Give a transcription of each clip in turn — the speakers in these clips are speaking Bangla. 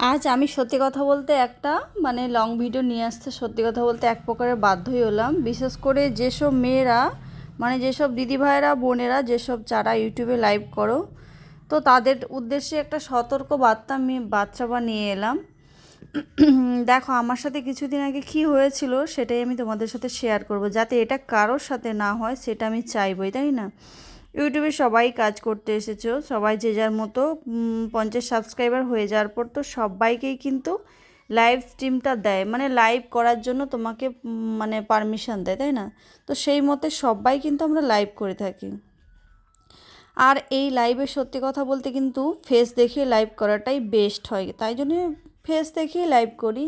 আজ আমি সত্যি কথা বলতে একটা মানে লং ভিডিও নিয়ে আসতে সত্যি কথা বলতে এক প্রকারের বাধ্যই হলাম। বিশেষ করে যেসব মেয়েরা মানে যেসব দিদি ভাইয়েরা, বোনেরা, যেসব যারা ইউটিউবে লাইভ করো, তো তাদের উদ্দেশ্যে একটা সতর্ক বার্তা আমি বাচ্চা বা নিয়ে এলাম। দেখো, আমার সাথে কিছুদিন আগে কী হয়েছিল সেটাই আমি তোমাদের সাথে শেয়ার করব। যাতে এটা কারোর সাথে না হয়, সেটা আমি চাইবই, তাই না? ইউটিউবে সবাই কাজ করতে এসেছ, সবাই যে যার মতো পঞ্চাশ সাবস্ক্রাইবার হয়ে যাওয়ার পর তো সবাইকেই কিন্তু লাইভ স্ট্রিমটা দেয়। মানে লাইভ করার জন্য তোমাকে মানে পারমিশন দেয়, তাই না? তো সেই মতে সবাই কিন্তু আমরা লাইভ করে থাকি। আর এই লাইভে সত্যি কথা বলতে কিন্তু ফেস দেখে লাইভ করাটাই বেস্ট হয়। তাই জন্য ফেস দেখেই লাইভ করি।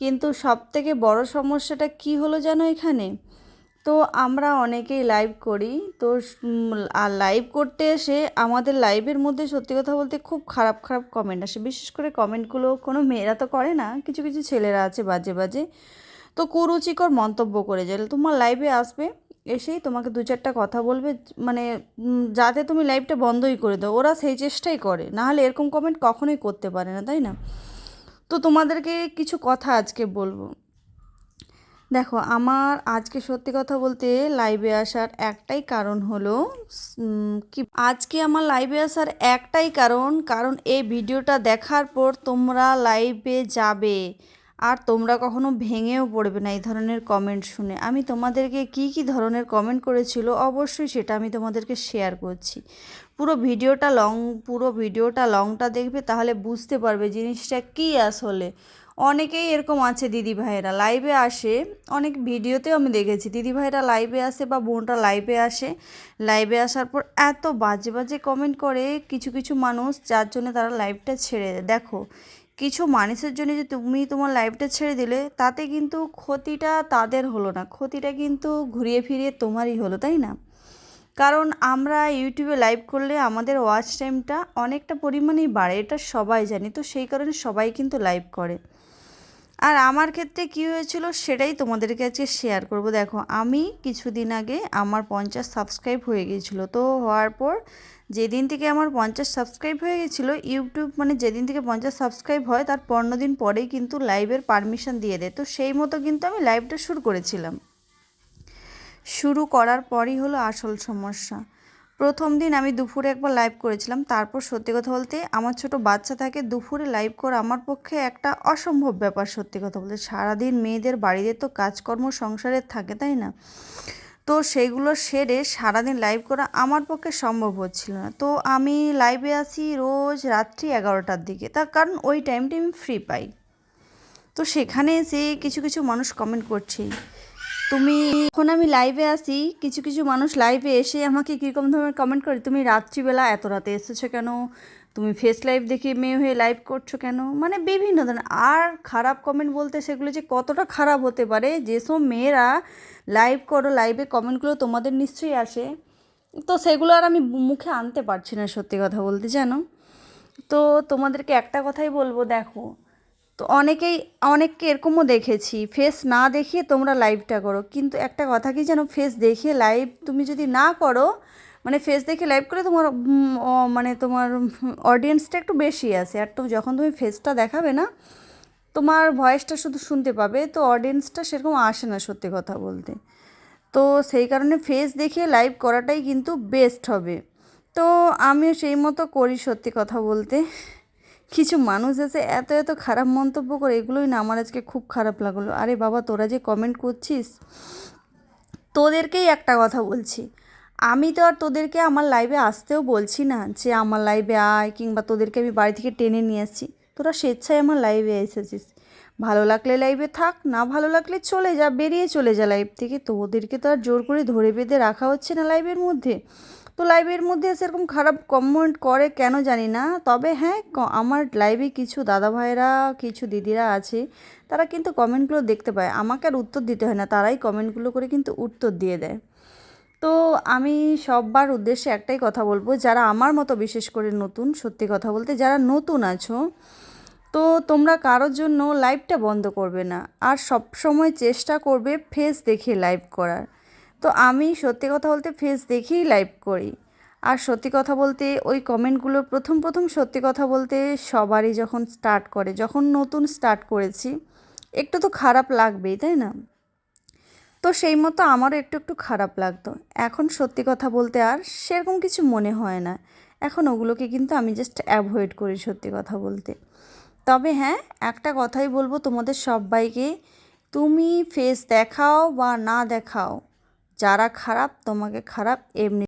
কিন্তু সব থেকে বড় সমস্যাটা কি হলো জানো এখানে? তো আমরা অনেকেই লাইভ করি। তো আর লাইভ করতে এসে আমাদের লাইভের মধ্যে সত্যি কথা বলতে খুব খারাপ খারাপ কমেন্ট আসে। বিশেষ করে কমেন্টগুলো কোনো মেয়েরা তো করে না, কিছু কিছু ছেলেরা আছে বাজে বাজে। তো কুরুচিকর মন্তব্য করে যায় তোমার লাইভে আসবে, এসেই তোমাকে দু চারটা কথা বলবে মানে যাতে তুমি লাইভটা বন্ধই করে দাও। ওরা সেই চেষ্টাই করে। নাহলে এরকম কমেন্ট কখনোই করতে পারে না, তাই না? তো তোমাদেরকে কিছু কথা আজকে বলব। দেখো, আমার আজকে সত্যি কথা বলতে লাইভে আসার একটাই কারণ হলো কি আজকে আমার লাইভে আসার একটাই কারণ কারণ এই ভিডিওটা দেখার পর তোমরা লাইভে যাবে, আর তোমরা কখনো ভেঙেও পড়বে না এই ধরনের কমেন্ট শুনে। আমি তোমাদেরকে কি কি ধরনের কমেন্ট করেছিল অবশ্যই সেটা আমি তোমাদেরকে শেয়ার করছি। পুরো ভিডিওটা লং পুরো ভিডিওটা লংটা দেখবে, তাহলে বুঝতে পারবে জিনিসটা কি আসলে। অনেকেই এরকম আছে দিদি ভাইয়েরা। লাইভে আসে, অনেক ভিডিওতেও আমি দেখেছি। দিদি ভাইয়েরা লাইভে আসে বা বোনরা লাইভে আসে। লাইভে আসার পর এত বাজে বাজে কমেন্ট করে কিছু কিছু মানুষ, যার জন্য তারা লাইভটা ছেড়ে দেয়। দেখো, কিছু মানুষের জন্য যে তুমি তোমার লাইভটা ছেড়ে দিলে, তাতে কিন্তু ক্ষতিটা তাদের হলো না। ক্ষতিটা কিন্তু ঘুরিয়ে ফিরিয়ে তোমারই হলো, তাই না? কারণ আমরা ইউটিউবে লাইভ করলে আমাদের ওয়াচ টাইমটা অনেকটা পরিমাণেই বাড়ে, এটা সবাই জানি। তো সেই কারণে সবাই কিন্তু লাইভ করে। আর আমার ক্ষেত্রে কী হয়েছিল সেটাই তোমাদেরকে আজকে শেয়ার করব। দেখো, আমি কিছুদিন আগে আমার পঞ্চাশ সাবস্ক্রাইব হয়ে গিয়েছিল। তো হওয়ার পর যেদিন থেকে আমার পঞ্চাশ সাবস্ক্রাইব হয়ে গেছিল ইউটিউব মানে যেদিন থেকে পঞ্চাশ সাবস্ক্রাইব হয়, তার পনেরো দিন পরেই কিন্তু লাইভের পারমিশন দিয়ে দেয়। তো সেই মতো কিন্তু আমি লাইভটা শুরু করেছিলাম। শুরু করার পরই হলো আসল সমস্যা। প্রথম দিন আমি দুপুরে একবার লাইভ করেছিলাম, তারপর সত্যি কথা বলতে আমার ছোট বাচ্চা থাকে, দুপুরে লাইভ করা আমার পক্ষে একটা অসম্ভব ব্যাপার সত্যি কথা বলতে। সারাদিন মেয়েদের বাড়িতে তো কাজকর্ম সংসারের থাকে, তাই না? তো সেইগুলো সেরে সারাদিন লাইভ করা আমার পক্ষে সম্ভব হচ্ছিল না। তো আমি লাইভে আসি রোজ রাত্রি এগারোটার দিকে, তার কারণ ওই টাইমটি আমি ফ্রি পাই। তো সেখানে এসে কিছু কিছু মানুষ কমেন্ট করছে তুমি এখন আমি লাইভে আসি কিছু কিছু মানুষ লাইভে এসে আমাকে কীরকম ধরনের কমেন্ট করে, তুমি রাত্রিবেলা এত রাতে এসেছ কেন? তুমি ফেস লাইভ দেখে মেয়ে হয়ে লাইভ করছ কেন? মানে বিভিন্ন ধরনের, আর খারাপ কমেন্ট বলতে সেগুলো যে কতটা খারাপ হতে পারে, যেসব মেয়েরা লাইভ করো লাইভে কমেন্টগুলো তোমাদের নিশ্চয়ই আসে। তো সেগুলো আর আমি মুখে আনতে পারছি না সত্যি কথা বলতে, জানো? তো তোমাদেরকে একটা কথাই বলব, দেখো তো অনেকেই, অনেককে এরকমও দেখেছি ফেস না দেখিয়ে তোমরা লাইভটা করো। কিন্তু একটা কথা কি যেন ফেস দেখিয়ে লাইভ তুমি যদি না করো মানে ফেস দেখে লাইভ করে তোমার মানে তোমার অডিয়েন্সটা একটু বেশি আসে আর তো যখন তুমি ফেসটা দেখাবে না, তোমার ভয়েসটা শুধু শুনতে পাবে, তো অডিয়েন্সটা সেরকম আসে না সত্যি কথা বলতে। তো সেই কারণে ফেস দেখিয়ে লাইভ করাটাই কিন্তু বেস্ট হবে। তো আমিও সেই মতো করি সত্যি কথা বলতে। কিছু মানুষ এসে এত এত খারাপ মন্তব্য করে, এগুলোই না আমার আজকে খুব খারাপ লাগল। আরে বাবা, তোরা যে কমেন্ট করছিস, তোদেরকেই একটা কথা বলছি। আমি তো আর তোদেরকে আমার লাইভে আসতেও বলছি না যে আমার লাইভে আয়, কিংবা তোদেরকে আমি বাড়ি থেকে টেনে নিয়ে আসছি। তোরা স্বেচ্ছায় আমার লাইভে এসেছিস। ভালো লাগলে লাইভে থাক, না ভালো লাগলে চলে যা, বেরিয়ে চলে যা লাইভ থেকে। তোদেরকে তো আর জোর করে ধরে বেঁধে রাখা হচ্ছে না লাইভের মধ্যে। তো লাইভের মধ্যে সেরকম খারাপ কমেন্ট করে কেন জানি না। তবে হ্যাঁ আমার লাইভে কিছু দাদা ভাইরা কিছু দিদিরা আছে, তারা কিন্তু কমেন্টগুলো দেখতে পায়। আমাকে আর উত্তর দিতে হয় না, তারাই কমেন্টগুলো করে কিন্তু উত্তর দিয়ে দেয়। তো আমি সববার উদ্দেশ্যে একটাই কথা বলব, যারা আমার মতো বিশেষ করে নতুন, সত্যি কথা বলতে যারা নতুন আছো, তো তোমরা কারোর জন্য লাইভটা বন্ধ করবে না। আর সব সময় চেষ্টা করবে ফেস দেখে লাইভ করার। তো আমি সত্যি কথা বলতে ফেস দেখেই লাইভ করি। আর সত্যি কথা বলতে ওই কমেন্টগুলো প্রথম প্রথম সত্যি কথা বলতে সবারই যখন স্টার্ট করে, যখন নতুন স্টার্ট করেছি, একটু তো খারাপ লাগবেই, তাই না? তো সেই মতো আমারও একটু একটু খারাপ লাগতো। এখন সত্যি কথা বলতে আর সেরকম কিছু মনে হয় না। এখন ওগুলোকে কিন্তু আমি জাস্ট অ্যাভয়েড করি সত্যি কথা বলতে। তবে হ্যাঁ একটা কথাই বলব তোমাদের সবাইকে, তুমি ফেস দেখাও বা না দেখাও যারা খারাপ তোমাকে খারাপ এমনি